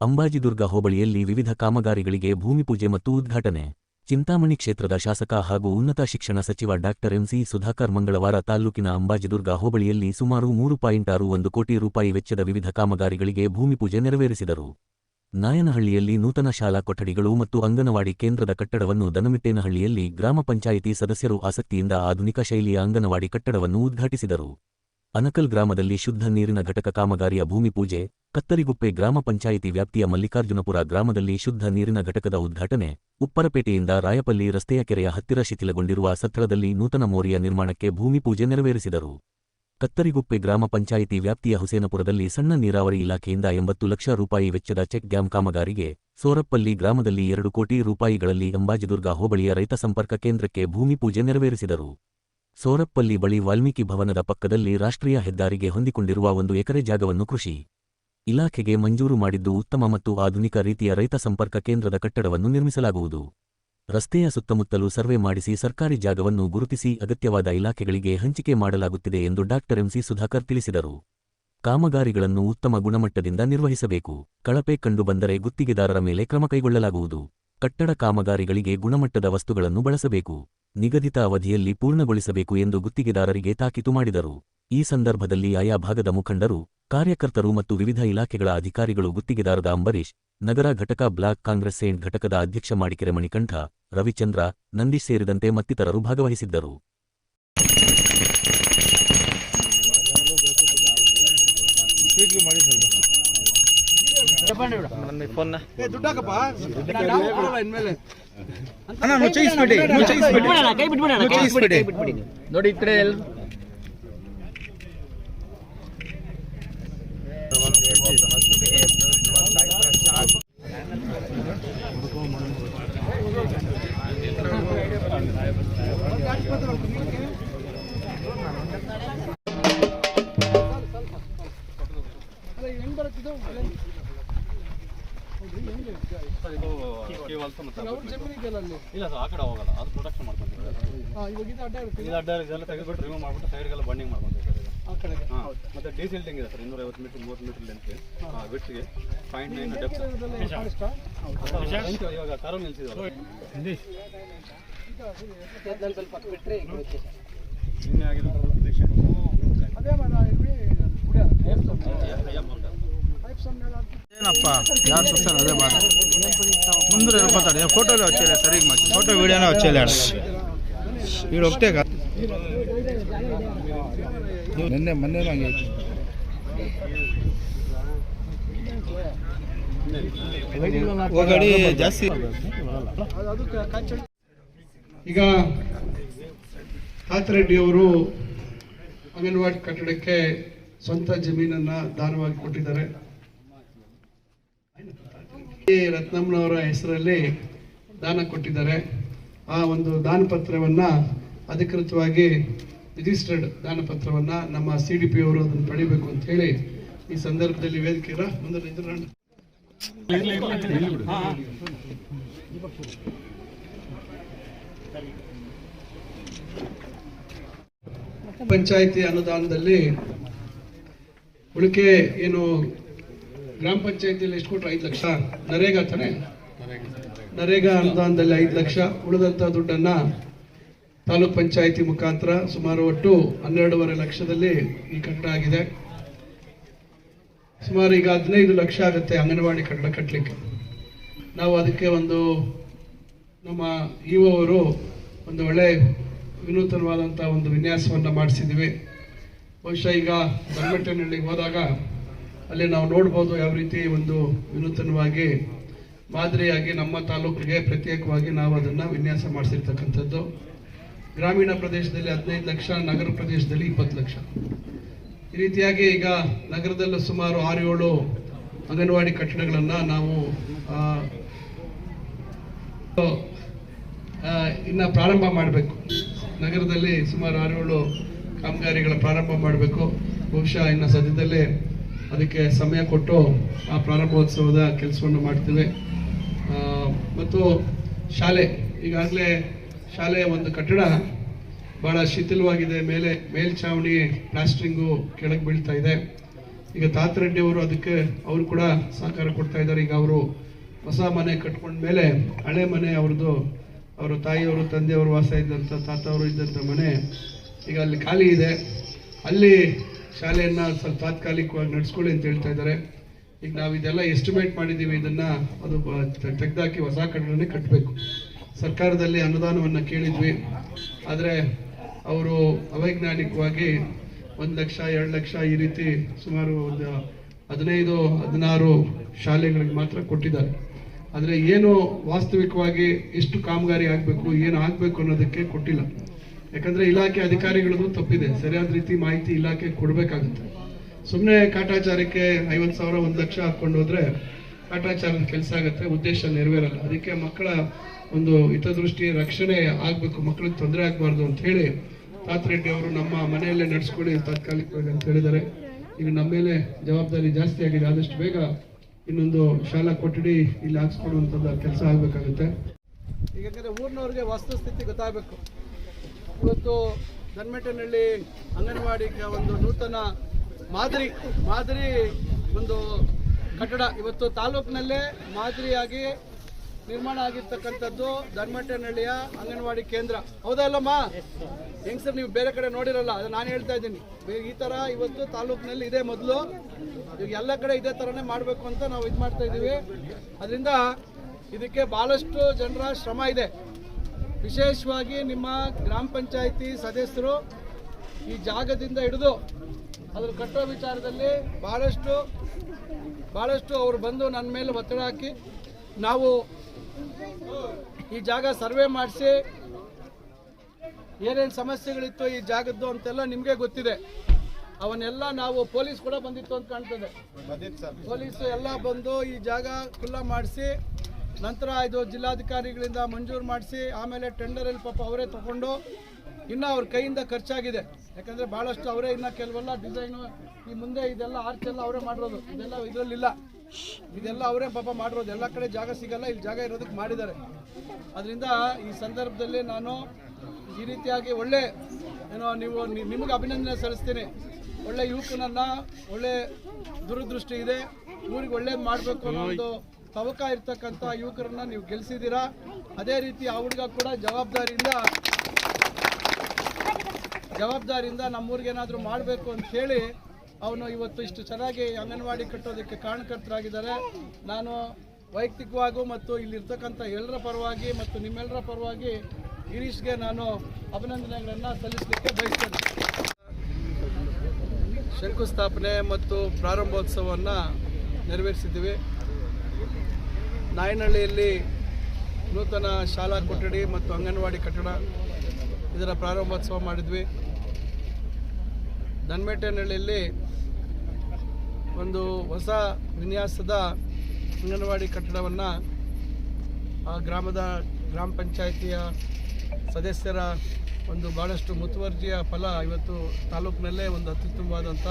ಅಂಬಾಜಿದುರ್ಗ ಹೋಬಳಿಯಲ್ಲಿ ವಿವಿಧ ಕಾಮಗಾರಿಗಳಿಗೆ ಭೂಮಿಪೂಜೆ ಮತ್ತು ಉದ್ಘಾಟನೆ. ಚಿಂತಾಮಣಿ ಕ್ಷೇತ್ರದ ಶಾಸಕ ಹಾಗೂ ಉನ್ನತ ಶಿಕ್ಷಣ ಸಚಿವ ಡಾಕ್ಟರ್ ಎಂಸಿ ಸುಧಾಕರ್ ಮಂಗಳವಾರ ತಾಲ್ಲೂಕಿನ ಅಂಬಾಜಿದುರ್ಗ ಹೋಬಳಿಯಲ್ಲಿ ಸುಮಾರು ಮೂರು ಪಾಯಿಂಟ್ ಆರು ಒಂದು ಕೋಟಿ ರೂಪಾಯಿ ವೆಚ್ಚದ ವಿವಿಧ ಕಾಮಗಾರಿಗಳಿಗೆ ಭೂಮಿಪೂಜೆ ನೆರವೇರಿಸಿದರು. ನಾಯನಹಳ್ಳಿಯಲ್ಲಿ ನೂತನ ಶಾಲಾ ಕೊಠಡಿಗಳು ಮತ್ತು ಅಂಗನವಾಡಿ ಕೇಂದ್ರದ ಕಟ್ಟಡವನ್ನು ದನಮಿಟ್ಟೇನಹಳ್ಳಿಯಲ್ಲಿ ಗ್ರಾಮ ಪಂಚಾಯಿತಿ ಸದಸ್ಯರು ಆಸಕ್ತಿಯಿಂದ ಆಧುನಿಕ ಶೈಲಿಯ ಅಂಗನವಾಡಿ ಕಟ್ಟಡವನ್ನು ಉದ್ಘಾಟಿಸಿದರು. ಅನಕಲ್ ಗ್ರಾಮದಲ್ಲಿ ಶುದ್ಧ ನೀರಿನ ಘಟಕ ಕಾಮಗಾರಿಯ ಭೂಮಿಪೂಜೆ ಕತ್ತರಿಗುಪ್ಪೆ ಗ್ರಾಮ ಪಂಚಾಯಿತಿ ವ್ಯಾಪ್ತಿಯ ಮಲ್ಲಿಕಾರ್ಜುನಪುರ ಗ್ರಾಮದಲ್ಲಿ ಶುದ್ಧ ನೀರಿನ ಘಟಕದ ಉದ್ಘಾಟನೆ, ಉಪ್ಪರಪೇಟೆಯಿಂದ ರಾಯಪಲ್ಲಿ ರಸ್ತೆಯ ಕೆರೆಯ ಹತ್ತಿರ ಶಿಥಿಲಗೊಂಡಿರುವ ಸತ್ರದಲ್ಲಿ ನೂತನ ಮೋರಿಯ ನಿರ್ಮಾಣಕ್ಕೆ ಭೂಮಿಪೂಜೆ ನೆರವೇರಿಸಿದರು. ಕತ್ತರಿಗುಪ್ಪೆ ಗ್ರಾಮ ಪಂಚಾಯಿತಿ ವ್ಯಾಪ್ತಿಯ ಹುಸೇನಪುರದಲ್ಲಿ ಸಣ್ಣ ನೀರಾವರಿ ಇಲಾಖೆಯಿಂದ ಎಂಬತ್ತು ಲಕ್ಷ ರೂಪಾಯಿ ವೆಚ್ಚದ ಚೆಕ್ ಡ್ಯಾಂ ಕಾಮಗಾರಿಗೆ ಸೋರಪ್ಪಲ್ಲಿ ಗ್ರಾಮದಲ್ಲಿ ಎರಡು ಕೋಟಿ ರೂಪಾಯಿಗಳಲ್ಲಿ ಅಂಬಾಜಿದುರ್ಗ ಹೋಬಳಿಯ ರೈತ ಸಂಪರ್ಕ ಕೇಂದ್ರಕ್ಕೆ ಭೂಮಿಪೂಜೆ ನೆರವೇರಿಸಿದರು. ಸೋರಪ್ಪಲ್ಲಿ ಬಳಿ ವಾಲ್ಮೀಕಿ ಭವನದ ಪಕ್ಕದಲ್ಲಿ ರಾಷ್ಟ್ರೀಯ ಹೆದ್ದಾರಿಗೆ ಹೊಂದಿಕೊಂಡಿರುವ ಒಂದು ಎಕರೆ ಜಾಗವನ್ನು ಕೃಷಿ ಇಲಾಖೆಗೆ ಮಂಜೂರು ಮಾಡಿದ್ದು ಉತ್ತಮ ಮತ್ತು ಆಧುನಿಕ ರೀತಿಯ ರೈತ ಸಂಪರ್ಕ ಕೇಂದ್ರದ ಕಟ್ಟಡವನ್ನು ನಿರ್ಮಿಸಲಾಗುವುದು. ರಸ್ತೆಯ ಸುತ್ತಮುತ್ತಲೂ ಸರ್ವೆ ಮಾಡಿಸಿ ಸರ್ಕಾರಿ ಜಾಗವನ್ನು ಗುರುತಿಸಿ ಅಗತ್ಯವಾದ ಇಲಾಖೆಗಳಿಗೆ ಹಂಚಿಕೆ ಮಾಡಲಾಗುತ್ತಿದೆ ಎಂದು ಡಾಕ್ಟರ್ ಎಂಸಿ ಸುಧಾಕರ್ ತಿಳಿಸಿದರು. ಕಾಮಗಾರಿಗಳನ್ನು ಉತ್ತಮ ಗುಣಮಟ್ಟದಿಂದ ನಿರ್ವಹಿಸಬೇಕು. ಕಳಪೆ ಕಂಡುಬಂದರೆ ಗುತ್ತಿಗೆದಾರರ ಮೇಲೆ ಕ್ರಮ ಕೈಗೊಳ್ಳಲಾಗುವುದು. ಕಟ್ಟಡ ಕಾಮಗಾರಿಗಳಿಗೆ ಗುಣಮಟ್ಟದ ವಸ್ತುಗಳನ್ನು ಬಳಸಬೇಕು. ನಿಗದಿತ ಅವಧಿಯಲ್ಲಿ ಪೂರ್ಣಗೊಳಿಸಬೇಕು ಎಂದು ಗುತ್ತಿಗೆದಾರರಿಗೆ ತಾಕೀತು ಮಾಡಿದರು. ಈ ಸಂದರ್ಭದಲ್ಲಿ ಆಯಾ ಭಾಗದ ಮುಖಂಡರು ಕಾರ್ಯಕರ್ತರು ಮತ್ತು ವಿವಿಧ ಇಲಾಖೆಗಳ ಅಧಿಕಾರಿಗಳು ಗುತ್ತಿಗೆದಾರದ ಅಂಬರೀಶ್ ನಗರ ಘಟಕ ಬ್ಲಾಕ್ ಕಾಂಗ್ರೆಸ್ ಸೇಂಟ್ ಘಟಕದ ಅಧ್ಯಕ್ಷ ಮಾಡಿಕೆರೆ ಮಣಿಕಂಠ ರವಿಚಂದ್ರ ನಂದೀಶ್ ಸೇರಿದಂತೆ ಮತ್ತಿತರರು ಭಾಗವಹಿಸಿದ್ದರು. ನನ್ನ ನೋಡಿ ಈ ಕಡೆ ಎಲ್ಲ ಇದು ಅಡ್ಡ ಇದೆಲ್ಲ ತೆಗೆದ್ಬಿಟ್ಟು ರಿಮೂವ್ ಮಾಡ್ಬಿಟ್ಟು ಸೈಡ್ಗೆಲ್ಲ ಬಂಡಿಂಗ್ ಮಾಡ್ಕೊಂತೀವಿ ಸರ್ ಇದು ಹಾಂ ಮತ್ತೆ ಡೀಸಿಲ್ಟಿಂಗ್ ಇದೆ ಸರ್ ಇನ್ನೂರ ಐವತ್ತು ಮೀಟರ್ ಮೂವತ್ತು ಮೀಟರ್ ಲೆಂತ್ಗೆ ವಿಟ್ಗೆ ಪಾಯಿಂಟ್ ನೈನ್ ಡೆಪ್ತ್ ಇವಾಗ ಕಾರು ನಿಲ್ಸಿದ್ವಲ್ಲ ನಿನ್ನೆ ಆಗಿದೆ ಏನಪ್ಪ ಯಾರು చూస్తారు అదే బాధ ముందు వెళ్ళిపోతాడు ఫోటోలో వచ్చేలే సరిగ్గా మంచి ఫోటో వీడియోనే వచ్చేలేడు ಇವ್ರು ಹೋಗ್ತೇಗ ನಿನ್ನೆ ಮೊನ್ನೆ ಹಂಗೆ ಜಾಸ್ತಿ. ಈಗ ಹಾತರೆಡ್ಡಿ ಅವರು ಅಂಗನವಾಡಿ ಕಟ್ಟಡಕ್ಕೆ ಸ್ವಂತ ಜಮೀನನ್ನ ದಾನವಾಗಿ ಕೊಟ್ಟಿದ್ದಾರೆ. ರತ್ನಮ್ಮನವರ ಹೆಸರಲ್ಲಿ ದಾನ ಕೊಟ್ಟಿದ್ದಾರೆ. ಆ ಒಂದು ದಾನಪತ್ರವನ್ನ ಅಧಿಕೃತವಾಗಿ ರಿಜಿಸ್ಟರ್ಡ್ ದಾನಪತ್ರವನ್ನ ನಮ್ಮ ಸಿ ಡಿ ಪಿ ಅವರು ಅದನ್ನು ಪಡಿಬೇಕು ಅಂತ ಹೇಳಿ ಈ ಸಂದರ್ಭದಲ್ಲಿ ವೇದಿಕೆ. ಪಂಚಾಯಿತಿ ಅನುದಾನದಲ್ಲಿ ಉಳಿಕೆ ಏನು ಗ್ರಾಮ ಪಂಚಾಯತಿಯಲ್ಲಿ ಎಷ್ಟು ಕೊಟ್ಟರು ಐದು ಲಕ್ಷ ನರೇಗಾ ತಾನೆ ನರೇಗಾ ಅನುದಾನದಲ್ಲಿ ಐದು ಲಕ್ಷ ಉಳಿದಂತ ದುಡ್ಡನ್ನ ತಾಲೂಕ್ ಪಂಚಾಯಿತಿ ಮುಖಾಂತರ ಸುಮಾರು ಒಟ್ಟು ಹನ್ನೆರಡೂವರೆ ಲಕ್ಷದಲ್ಲಿ ಈ ಕಟ್ಟಡ ಆಗಿದೆ. ಸುಮಾರು ಈಗ ಹದಿನೈದು ಲಕ್ಷ ಆಗುತ್ತೆ ಅಂಗನವಾಡಿ ಕಟ್ಟಡ ಕಟ್ಟಲಿಕ್ಕೆ ನಾವು ಅದಕ್ಕೆ ಒಂದು ನಮ್ಮ ಇ ಅವರು ಒಂದು ಒಳ್ಳೆ ವಿನೂತನವಾದಂಥ ಒಂದು ವಿನ್ಯಾಸವನ್ನು ಮಾಡಿಸಿದ್ದೀವಿ. ಬಹುಶಃ ಈಗ ದೊಡ್ಡಮಟ್ಟನಹಳ್ಳಿಗೆ ಹೋದಾಗ ಅಲ್ಲಿ ನಾವು ನೋಡ್ಬೋದು ಯಾವ ರೀತಿ ಒಂದು ವಿನೂತನವಾಗಿ ಮಾದರಿಯಾಗಿ ನಮ್ಮ ತಾಲೂಕಿಗೆ ಪ್ರತ್ಯೇಕವಾಗಿ ನಾವು ಅದನ್ನು ವಿನ್ಯಾಸ ಮಾಡಿಸಿರ್ತಕ್ಕಂಥದ್ದು. ಗ್ರಾಮೀಣ ಪ್ರದೇಶದಲ್ಲಿ ಹದಿನೈದು ಲಕ್ಷ, ನಗರ ಪ್ರದೇಶದಲ್ಲಿ ಇಪ್ಪತ್ತು ಲಕ್ಷ. ಈ ರೀತಿಯಾಗಿ ಈಗ ನಗರದಲ್ಲೂ ಸುಮಾರು ಆರು ಏಳು ಅಂಗನವಾಡಿ ಕಟ್ಟಡಗಳನ್ನು ನಾವು ಇನ್ನ ಪ್ರಾರಂಭ ಮಾಡಬೇಕು. ನಗರದಲ್ಲಿ ಸುಮಾರು ಆರು ಏಳು ಕಾಮಗಾರಿಗಳ ಪ್ರಾರಂಭ ಮಾಡಬೇಕು. ಬಹುಶಃ ಇನ್ನು ಸದ್ಯದಲ್ಲೇ ಅದಕ್ಕೆ ಸಮಯ ಕೊಟ್ಟು ಆ ಪ್ರಾರಂಭೋತ್ಸವದ ಕೆಲಸವನ್ನು ಮಾಡ್ತೇವೆ. ಮತ್ತು ಶಾಲೆ, ಈಗಾಗಲೇ ಶಾಲೆಯ ಒಂದು ಕಟ್ಟಡ ಬಹಳ ಶಿಥಿಲವಾಗಿದೆ. ಮೇಲೆ ಮೇಲ್ಛಾವಣಿ ಪ್ಲಾಸ್ಟ್ರಿಂಗು ಕೆಳಗೆ ಬೀಳ್ತಾ ಇದೆ. ಈಗ ತಾತರೆಡ್ಡಿ ಅವರು ಅದಕ್ಕೆ ಅವರು ಕೂಡ ಸಹಕಾರ ಕೊಡ್ತಾ ಇದ್ದಾರೆ. ಈಗ ಅವರು ಹೊಸ ಮನೆ ಕಟ್ಕೊಂಡ ಮೇಲೆ ಹಳೆ ಮನೆ ಅವ್ರದ್ದು, ಅವರ ತಾಯಿಯವರು, ತಂದೆಯವರು ವಾಸ ಇದ್ದಂಥ ತಾತ ಅವರು ಇದ್ದಂಥ ಮನೆ ಈಗ ಅಲ್ಲಿ ಖಾಲಿ ಇದೆ. ಅಲ್ಲಿ ಶಾಲೆಯನ್ನು ಸ್ವಲ್ಪ ತಾತ್ಕಾಲಿಕವಾಗಿ ನಡೆಸ್ಕೊಳ್ಳಿ ಅಂತ ಹೇಳ್ತಾ ಇದ್ದಾರೆ. ಈಗ ನಾವು ಇದೆಲ್ಲ ಎಸ್ಟಿಮೇಟ್ ಮಾಡಿದ್ದೀವಿ, ಇದನ್ನ ಅದು ತೆಗೆದಾಕಿ ಹೊಸ ಕಟ್ಟಡನೇ ಕಟ್ಟಬೇಕು ಸರ್ಕಾರದಲ್ಲಿ ಅನುದಾನವನ್ನು ಕೇಳಿದ್ವಿ. ಆದರೆ ಅವರು ಅವೈಜ್ಞಾನಿಕವಾಗಿ ಒಂದು ಲಕ್ಷ, ಎರಡು ಲಕ್ಷ ಈ ರೀತಿ ಸುಮಾರು ಒಂದು ಹದಿನೈದು, ಹದಿನಾರು ಶಾಲೆಗಳಿಗೆ ಮಾತ್ರ ಕೊಟ್ಟಿದ್ದಾರೆ. ಆದರೆ ಏನು ವಾಸ್ತವಿಕವಾಗಿ ಎಷ್ಟು ಕಾಮಗಾರಿ ಆಗಬೇಕು, ಏನು ಆಗಬೇಕು ಅನ್ನೋದಕ್ಕೆ ಕೊಟ್ಟಿಲ್ಲ. ಯಾಕಂದರೆ ಇಲಾಖೆ ಅಧಿಕಾರಿಗಳದ್ದು ತಪ್ಪಿದೆ. ಸರಿಯಾದ ರೀತಿ ಮಾಹಿತಿ ಇಲಾಖೆ ಕೊಡಬೇಕಾಗುತ್ತೆ. ಸುಮ್ಮನೆ ಕಾಟಾಚಾರಕ್ಕೆ ಐವತ್ತು ಸಾವಿರ, ಒಂದು ಲಕ್ಷ ಹಾಕ್ಕೊಂಡು ಹೋದ್ರೆ ಕಾಟಾಚಾರದ ಕೆಲಸ ಆಗುತ್ತೆ, ಉದ್ದೇಶ ನೆರವೇರಲ್ಲ. ಅದಕ್ಕೆ ಮಕ್ಕಳ ಒಂದು ಹಿತದೃಷ್ಟಿ ರಕ್ಷಣೆ ಆಗಬೇಕು ಮಕ್ಕಳಿಗೆ ತೊಂದರೆ ಆಗಬಾರ್ದು ಅಂತ ಹೇಳಿ ತಾತರೆಡ್ಡಿ ಅವರು ನಮ್ಮ ಮನೆಯಲ್ಲೇ ನಡೆಸ್ಕೊಳ್ಳಿ ತಾತ್ಕಾಲಿಕವಾಗಿ ಅಂತ ಹೇಳಿದ್ದಾರೆ. ಈಗ ನಮ್ಮ ಮೇಲೆ ಜವಾಬ್ದಾರಿ ಜಾಸ್ತಿ ಆಗಿದೆ, ಆದಷ್ಟು ಬೇಗ ಇನ್ನೊಂದು ಶಾಲಾ ಕೊಠಡಿ ಇಲ್ಲಿ ಹಾಕ್ಸ್ಕೊಡುವಂಥದ್ದು ಕೆಲಸ ಆಗಬೇಕಾಗುತ್ತೆ. ಯಾಕಂದರೆ ಊರಿನವ್ರಿಗೆ ವಸ್ತುಸ್ಥಿತಿ ಗೊತ್ತಾಗಬೇಕು. ಇವತ್ತು ದನ್ಮೆಟ್ಟನಹಳ್ಳಿ ಅಂಗನವಾಡಿಗೆ ಒಂದು ನೂತನ ಮಾದರಿ ಮಾದರಿ ಒಂದು ಕಟ್ಟಡ. ಇವತ್ತು ತಾಲೂಕಿನಲ್ಲೇ ಮಾದರಿಯಾಗಿ ನಿರ್ಮಾಣ ಆಗಿರ್ತಕ್ಕಂಥದ್ದು ಧರ್ಮಟ್ಟನಹಳ್ಳಿಯ ಅಂಗನವಾಡಿ ಕೇಂದ್ರ. ಹೌದಾ ಅಲ್ಲಮ್ಮ ಹೆಂಗ್ ಸರ್ ನೀವು ಬೇರೆ ಕಡೆ ನೋಡಿರಲ್ಲ, ಅದು ನಾನು ಹೇಳ್ತಾ ಇದ್ದೀನಿ. ಈ ಥರ ಇವತ್ತು ತಾಲೂಕಿನಲ್ಲಿ ಇದೆ ಮೊದಲು. ಈಗ ಎಲ್ಲ ಕಡೆ ಇದೇ ಥರನೇ ಮಾಡಬೇಕು ಅಂತ ನಾವು ಇದು ಮಾಡ್ತಾ ಇದ್ದೀವಿ. ಅದರಿಂದ ಇದಕ್ಕೆ ಭಾಳಷ್ಟು ಜನರ ಶ್ರಮ ಇದೆ. ವಿಶೇಷವಾಗಿ ನಿಮ್ಮ ಗ್ರಾಮ ಪಂಚಾಯಿತಿ ಸದಸ್ಯರು ಈ ಜಾಗದಿಂದ ಹಿಡಿದು ಅದ್ರ ಕಟ್ಟೋ ವಿಚಾರದಲ್ಲಿ ಭಾಳಷ್ಟು ಭಾಳಷ್ಟು ಅವರು ಬಂದು ನನ್ನ ಮೇಲೆ ಒತ್ತಡ ಹಾಕಿ ನಾವು ಈ ಜಾಗ ಸರ್ವೆ ಮಾಡಿಸಿ ಏನೇನು ಸಮಸ್ಯೆಗಳಿತ್ತು ಈ ಜಾಗದ್ದು ಅಂತೆಲ್ಲ ನಿಮಗೆ ಗೊತ್ತಿದೆ. ಅವನ್ನೆಲ್ಲ ನಾವು ಪೊಲೀಸ್ ಕೂಡ ಬಂದಿತ್ತು ಅಂತ ಕಾಣ್ತದೆ. ಪೊಲೀಸ್ ಎಲ್ಲ ಬಂದು ಈ ಜಾಗ ಖುಲ್ಲಾ ಮಾಡಿಸಿ ನಂತರ ಇದು ಜಿಲ್ಲಾಧಿಕಾರಿಗಳಿಂದ ಮಂಜೂರು ಮಾಡಿಸಿ ಆಮೇಲೆ ಟೆಂಡರಲ್ಲಿ ಪಾಪ ಅವರೇ ತಗೊಂಡು ಇನ್ನು ಅವ್ರ ಕೈಯಿಂದ ಖರ್ಚಾಗಿದೆ. ಯಾಕಂದರೆ ಭಾಳಷ್ಟು ಅವರೇ ಇನ್ನು ಕೆಲವೆಲ್ಲ ಡಿಸೈನು, ಈ ಮುಂದೆ ಇದೆಲ್ಲ ಆರ್ಚ್ ಎಲ್ಲ ಅವರೇ ಮಾಡಿರೋದು. ಇದೆಲ್ಲ ಇದರಲ್ಲಿಲ್ಲ. ಇದೆಲ್ಲ ಅವರೇ ಪಾಪ ಮಾಡಿರೋದು. ಎಲ್ಲ ಕಡೆ ಜಾಗ ಸಿಗಲ್ಲ, ಇಲ್ಲಿ ಜಾಗ ಇರೋದಕ್ಕೆ ಮಾಡಿದ್ದಾರೆ. ಅದರಿಂದ ಈ ಸಂದರ್ಭದಲ್ಲಿ ನಾನು ಈ ರೀತಿಯಾಗಿ ಒಳ್ಳೆ, ಏನೋ ನೀವು ನಿಮಗೆ ಅಭಿನಂದನೆ ಸಲ್ಲಿಸ್ತೀನಿ. ಒಳ್ಳೆ ಯುವಕನನ್ನ, ಒಳ್ಳೆ ದುರದೃಷ್ಟಿ ಇದೆ. ಊರಿಗೆ ಒಳ್ಳೇದು ಮಾಡಬೇಕು ಅನ್ನೋ ಒಂದು ತವಕ ಇರ್ತಕ್ಕಂಥ ಯುವಕರನ್ನ ನೀವು ಗೆಲ್ಸಿದ್ದೀರಾ? ಅದೇ ರೀತಿ ಆ ಹುಡುಗ ಕೂಡ ಜವಾಬ್ದಾರಿಯಿಂದ ಜವಾಬ್ದಾರಿಯಿಂದ ನಮ್ಮೂರಿಗೆ ಏನಾದರೂ ಮಾಡಬೇಕು ಅಂತ ಹೇಳಿ ಅವನು ಇವತ್ತು ಇಷ್ಟು ಚೆನ್ನಾಗಿ ಅಂಗನವಾಡಿ ಕಟ್ಟೋದಕ್ಕೆ ಕಾರಣಕರ್ತರಾಗಿದ್ದಾರೆ. ನಾನು ವೈಯಕ್ತಿಕವಾಗೂ ಮತ್ತು ಇಲ್ಲಿರ್ತಕ್ಕಂಥ ಎಲ್ಲರ ಪರವಾಗಿ ಮತ್ತು ನಿಮ್ಮೆಲ್ಲರ ಪರವಾಗಿ ಗಿರೀಶ್ಗೆ ನಾನು ಅಭಿನಂದನೆಗಳನ್ನು ಸಲ್ಲಿಸಲಿಕ್ಕೆ ಬಯಸ್ತೇನೆ. ಶಂಕುಸ್ಥಾಪನೆ ಮತ್ತು ಪ್ರಾರಂಭೋತ್ಸವವನ್ನು ನೆರವೇರಿಸಿದ್ದೀವಿ. ನಾಯನಹಳ್ಳಿಯಲ್ಲಿ ನೂತನ ಶಾಲಾ ಕೊಠಡಿ ಮತ್ತು ಅಂಗನವಾಡಿ ಕಟ್ಟಡ ಇದರ ಪ್ರಾರಂಭೋತ್ಸವ ಮಾಡಿದ್ವಿ. ದನ್ಮೇಟನಹಳ್ಳಿಯಲ್ಲಿ ಒಂದು ಹೊಸ ವಿನ್ಯಾಸದ ಅಂಗನವಾಡಿ ಕಟ್ಟಡವನ್ನು ಆ ಗ್ರಾಮದ ಗ್ರಾಮ ಪಂಚಾಯಿತಿಯ ಸದಸ್ಯರ ಒಂದು ಭಾಳಷ್ಟು ಮುತುವರ್ಜಿಯ ಫಲ ಇವತ್ತು ತಾಲೂಕಿನಲ್ಲೇ ಒಂದು ಅತ್ಯುತ್ತಮವಾದಂಥ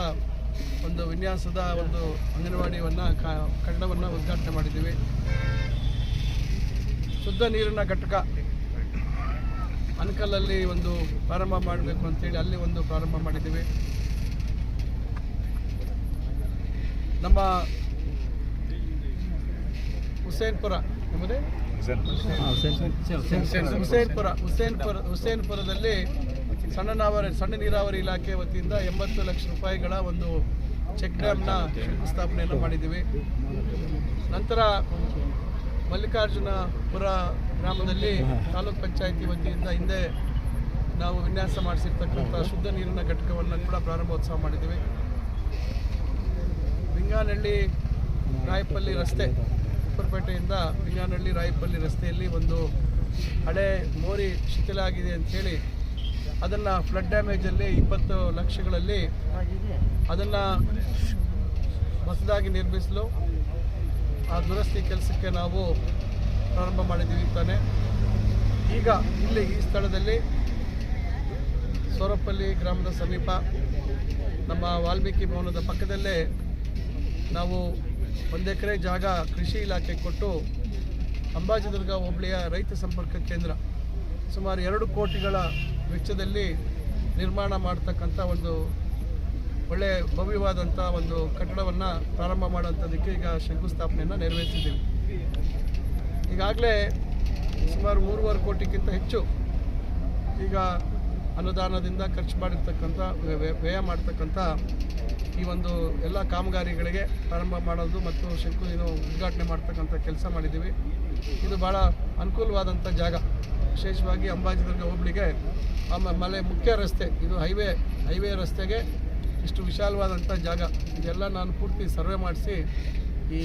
ಒಂದು ವಿನ್ಯಾಸದ ಒಂದು ಅಂಗನವಾಡಿಯನ್ನು ಕಟ್ಟಡವನ್ನು ಉದ್ಘಾಟನೆ ಮಾಡಿದ್ದೀವಿ. ಶುದ್ಧ ನೀರಿನ ಘಟಕ ಅನ್ಕಲಲ್ಲಿ ಒಂದು ಪ್ರಾರಂಭ ಮಾಡಬೇಕು ಅಂತೇಳಿ ಅಲ್ಲಿ ಒಂದು ಪ್ರಾರಂಭ ಮಾಡಿದ್ದೀವಿ. ನಮ್ಮ ಹುಸೇನ್ಪುರ ನಮ್ಮದೇ? ಹುಸೇನ್ಪುರ. ಹುಸೇನ್ಪುರ ಹುಸೇನ್ಪುರದಲ್ಲಿ ಸಣ್ಣ ನಾವರಿ ಸಣ್ಣ ನೀರಾವರಿ ಇಲಾಖೆ ವತಿಯಿಂದ ಎಂಬತ್ತು ಲಕ್ಷ ರೂಪಾಯಿಗಳ ಒಂದು ಚೆಕ್ ಡ್ಯಾಮ್ನ ಸ್ಥಾಪನೆಯನ್ನು ಮಾಡಿದ್ದೀವಿ. ನಂತರ ಮಲ್ಲಿಕಾರ್ಜುನಪುರ ಗ್ರಾಮದಲ್ಲಿ ತಾಲೂಕ್ ಪಂಚಾಯಿತಿ ವತಿಯಿಂದ ಹಿಂದೆ ನಾವು ವಿನ್ಯಾಸ ಮಾಡಿಸಿರ್ತಕ್ಕಂಥ ಶುದ್ಧ ನೀರಿನ ಘಟಕವನ್ನು ಕೂಡ ಪ್ರಾರಂಭೋತ್ಸವ ಮಾಡಿದ್ದೀವಿ. ಬಿಂಗಾನಹಳ್ಳಿ ರಾಯಪಲ್ಲಿ ರಸ್ತೆ ಕುಪ್ಪರಪೇಟೆಯಿಂದ ಬಿಂಗಾನಹಳ್ಳಿ ರಾಯಪಲ್ಲಿ ರಸ್ತೆಯಲ್ಲಿ ಒಂದು ಹಳೆ ಮೋರಿ ಶಿಥಿಲ ಆಗಿದೆ ಅಂಥೇಳಿ ಅದನ್ನು ಫ್ಲಡ್ ಡ್ಯಾಮೇಜಲ್ಲಿ ಇಪ್ಪತ್ತು ಲಕ್ಷಗಳಲ್ಲಿ ಅದನ್ನು ಹೊಸದಾಗಿ ನಿರ್ಮಿಸಲು ಆ ದುರಸ್ತಿ ಕೆಲಸಕ್ಕೆ ನಾವು ಪ್ರಾರಂಭ ಮಾಡಿದ್ದೀವಿ ತಾನೆ. ಈಗ ಇಲ್ಲಿ ಈ ಸ್ಥಳದಲ್ಲಿ ಸೋರಪಲ್ಲಿ ಗ್ರಾಮದ ಸಮೀಪ ನಮ್ಮ ವಾಲ್ಮೀಕಿ ಭವನದ ಪಕ್ಕದಲ್ಲೇ ನಾವು ಒಂದು ಎಕರೆ ಜಾಗ ಕೃಷಿ ಇಲಾಖೆ ಕೊಟ್ಟು ಅಂಬಾಜಿದುರ್ಗ ಹೋಬಳಿಯ ರೈತ ಸಂಪರ್ಕ ಕೇಂದ್ರ ಸುಮಾರು ಎರಡು ಕೋಟಿಗಳ ವೆಚ್ಚದಲ್ಲಿ ನಿರ್ಮಾಣ ಮಾಡ್ತಕ್ಕಂಥ ಒಂದು ಒಳ್ಳೆ ಭವ್ಯವಾದಂಥ ಒಂದು ಕಟ್ಟಡವನ್ನು ಪ್ರಾರಂಭ ಮಾಡುವಂಥದ್ದಕ್ಕೆ ಈಗ ಶಂಕುಸ್ಥಾಪನೆಯನ್ನು ನೆರವೇರಿಸಿದ್ದೀವಿ. ಈಗಾಗಲೇ ಸುಮಾರು ಮೂರುವರೆ ಕೋಟಿಗಿಂತ ಹೆಚ್ಚು ಈಗ ಅನುದಾನದಿಂದ ಖರ್ಚು ಮಾಡಿರ್ತಕ್ಕಂಥ ವ್ಯ- ವ್ಯ- ವ್ಯಯ ಮಾಡ್ತಕ್ಕಂಥ ಈ ಒಂದು ಎಲ್ಲ ಕಾಮಗಾರಿಗಳಿಗೆ ಪ್ರಾರಂಭ ಮಾಡೋದು ಮತ್ತು ಶಂಕು ಏನು ಉದ್ಘಾಟನೆ ಮಾಡ್ತಕ್ಕಂಥ ಕೆಲಸ ಮಾಡಿದ್ದೀವಿ. ಇದು ಭಾಳ ಅನುಕೂಲವಾದಂಥ ಜಾಗ. ವಿಶೇಷವಾಗಿ ಅಂಬಾಜಿದುರ್ಗ ಹೋಬಳಿಗೆ ಆಮೇಲೆ ಮುಖ್ಯ ರಸ್ತೆ ಇದು ಹೈವೇ ಹೈವೇ ರಸ್ತೆಗೆ ಇಷ್ಟು ವಿಶಾಲವಾದಂಥ ಜಾಗ. ಇದೆಲ್ಲ ನಾನು ಪೂರ್ತಿ ಸರ್ವೆ ಮಾಡಿಸಿ ಈ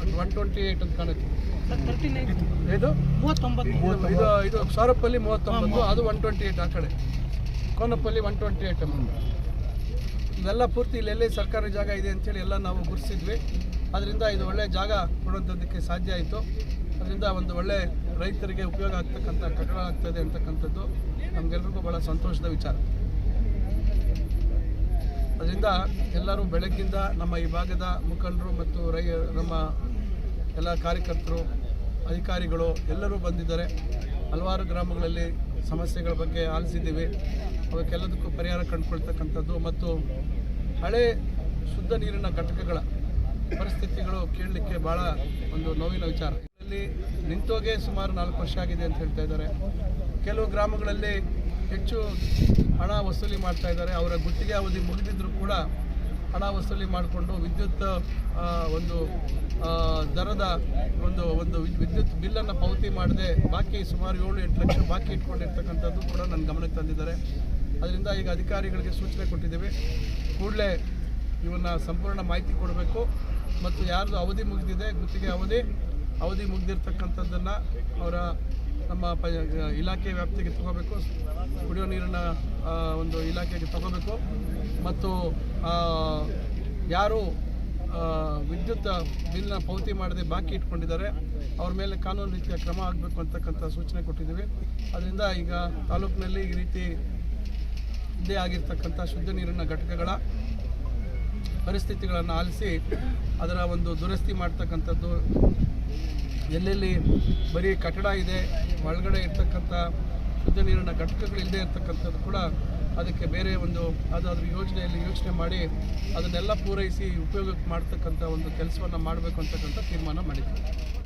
ಒನ್ ಒನ್ ಟ್ವೆಂಟಿ ಏಯ್ಟ್ ಅಂತ ಕಾಣುತ್ತೆ ಇದು? ಇದು ಇದು ಇದು ಸಾರಪ್ಪಲ್ಲಿ ಮೂವತ್ತೊಂಬತ್ತು ಅದು ಒನ್ ಟ್ವೆಂಟಿ ಏಯ್ಟ್ ಆ ಕಡೆ. ಕೋನಪ್ಪಲ್ಲಿ ಒನ್ ಟ್ವೆಂಟಿ ಏಯ್ಟ್ ಇವೆಲ್ಲ ಪೂರ್ತಿ ಇಲ್ಲೆಲ್ಲಿ ಸರ್ಕಾರಿ ಜಾಗ ಇದೆ ಅಂತೇಳಿ ಎಲ್ಲ ನಾವು ಗುರುತಿಸಿದ್ವಿ. ಅದರಿಂದ ಇದು ಒಳ್ಳೆ ಜಾಗ ಕೊಡುವಂಥದ್ದಕ್ಕೆ ಸಾಧ್ಯ ಆಯಿತು. ಅದರಿಂದ ಒಂದು ಒಳ್ಳೆ ರೈತರಿಗೆ ಉಪಯೋಗ ಆಗ್ತಕ್ಕಂಥ ಕಟ್ಟಡ ಆಗ್ತದೆ ಅಂತಕ್ಕಂಥದ್ದು ನಮಗೆಲ್ರಿಗೂ ಭಾಳ ಸಂತೋಷದ ವಿಚಾರ. ಅದರಿಂದ ಎಲ್ಲರೂ ಬೆಳಗ್ಗಿಂದ ನಮ್ಮ ಈ ಭಾಗದ ಮುಖಂಡರು ಮತ್ತು ರೈ, ನಮ್ಮ ಎಲ್ಲ ಕಾರ್ಯಕರ್ತರು, ಅಧಿಕಾರಿಗಳು ಎಲ್ಲರೂ ಬಂದಿದ್ದಾರೆ. ಹಲವಾರು ಗ್ರಾಮಗಳಲ್ಲಿ ಸಮಸ್ಯೆಗಳ ಬಗ್ಗೆ ಆಲಿಸಿದ್ದೀವಿ. ಅವಕ್ಕೆಲ್ಲದಕ್ಕೂ ಪರಿಹಾರ ಕಂಡುಕೊಳ್ತಕ್ಕಂಥದ್ದು ಮತ್ತು ಹಳೆ ಶುದ್ಧ ನೀರಿನ ಘಟಕಗಳ ಪರಿಸ್ಥಿತಿಗಳು ಕೇಳಲಿಕ್ಕೆ ಭಾಳ ಒಂದು ನೋವಿನ ವಿಚಾರ. ಇಲ್ಲಿ ನಿಂತೋಗೆ ಸುಮಾರು ನಾಲ್ಕು ವರ್ಷ ಆಗಿದೆ ಅಂತ ಹೇಳ್ತಾ ಇದ್ದಾರೆ. ಕೆಲವು ಗ್ರಾಮಗಳಲ್ಲಿ ಹೆಚ್ಚು ಹಣ ವಸೂಲಿ ಮಾಡ್ತಾ ಇದ್ದಾರೆ. ಅವರ ಗುತ್ತಿಗೆ ಅವಧಿ ಮುಗಿದಿದ್ದರೂ ಕೂಡ ಹಣ ವಸೂಲಿ ಮಾಡಿಕೊಂಡು ವಿದ್ಯುತ್ ಒಂದು ದರದ ಒಂದು ಒಂದು ವಿದ್- ವಿದ್ಯುತ್ ಬಿಲ್ಲನ್ನು ಪಾವತಿ ಮಾಡದೆ ಬಾಕಿ ಸುಮಾರು ಏಳು ಎಂಟು ಲಕ್ಷ ಬಾಕಿ ಇಟ್ಕೊಂಡಿರ್ತಕ್ಕಂಥದ್ದು ಕೂಡ ನನ್ನ ಗಮನಕ್ಕೆ ತಂದಿದ್ದಾರೆ. ಅದರಿಂದ ಈಗ ಅಧಿಕಾರಿಗಳಿಗೆ ಸೂಚನೆ ಕೊಟ್ಟಿದ್ದೇವೆ. ಕೂಡಲೇ ಇವನ್ನ ಸಂಪೂರ್ಣ ಮಾಹಿತಿ ಕೊಡಬೇಕು. ಮತ್ತು ಯಾರ್ದು ಅವಧಿ ಮುಗಿದಿದೆ, ಗುತ್ತಿಗೆ ಅವಧಿ ಅವಧಿ ಮುಗಿದಿರ್ತಕ್ಕಂಥದ್ದನ್ನು ಅವರ ನಮ್ಮ ಪ, ಇಲಾಖೆ ವ್ಯಾಪ್ತಿಗೆ ತಗೋಬೇಕು. ಕುಡಿಯೋ ನೀರಿನ ಒಂದು ಇಲಾಖೆಗೆ ತಗೋಬೇಕು. ಮತ್ತು ಯಾರು ವಿದ್ಯುತ್ ಬಿಲ್ನ ಪಾವತಿ ಮಾಡದೆ ಬಾಕಿ ಇಟ್ಕೊಂಡಿದ್ದಾರೆ, ಅವ್ರ ಮೇಲೆ ಕಾನೂನು ರೀತಿಯ ಕ್ರಮ ಆಗಬೇಕು ಅಂತಕ್ಕಂಥ ಸೂಚನೆ ಕೊಟ್ಟಿದ್ದೀವಿ. ಅದರಿಂದ ಈಗ ತಾಲೂಕಿನಲ್ಲಿ ಈ ರೀತಿ ಇದೇ ಆಗಿರ್ತಕ್ಕಂಥ ಶುದ್ಧ ನೀರಿನ ಘಟಕಗಳ ಪರಿಸ್ಥಿತಿಗಳನ್ನು ಆಲಿಸಿ ಅದರ ಒಂದು ದುರಸ್ತಿ ಮಾಡ್ತಕ್ಕಂಥದ್ದು. ಎಲ್ಲೆಲ್ಲಿ ಬರೀ ಕಟ್ಟಡ ಇದೆ, ಒಳಗಡೆ ಇರ್ತಕ್ಕಂಥ ಶುದ್ಧ ನೀರಿನ ಘಟಕಗಳು ಇಲ್ಲದೆ ಇರ್ತಕ್ಕಂಥದ್ದು ಕೂಡ ಅದಕ್ಕೆ ಬೇರೆ ಒಂದು ಅದಾದ್ರೂ ಯೋಜನೆಯಲ್ಲಿ ಯೋಚನೆ ಮಾಡಿ ಅದನ್ನೆಲ್ಲ ಪೂರೈಸಿ ಉಪಯೋಗಕ್ಕೆ ಮಾಡ್ತಕ್ಕಂಥ ಒಂದು ಕೆಲಸವನ್ನು ಮಾಡಬೇಕು ಅಂತಕ್ಕಂಥ ತೀರ್ಮಾನ ಮಾಡಿದ್ದೀವಿ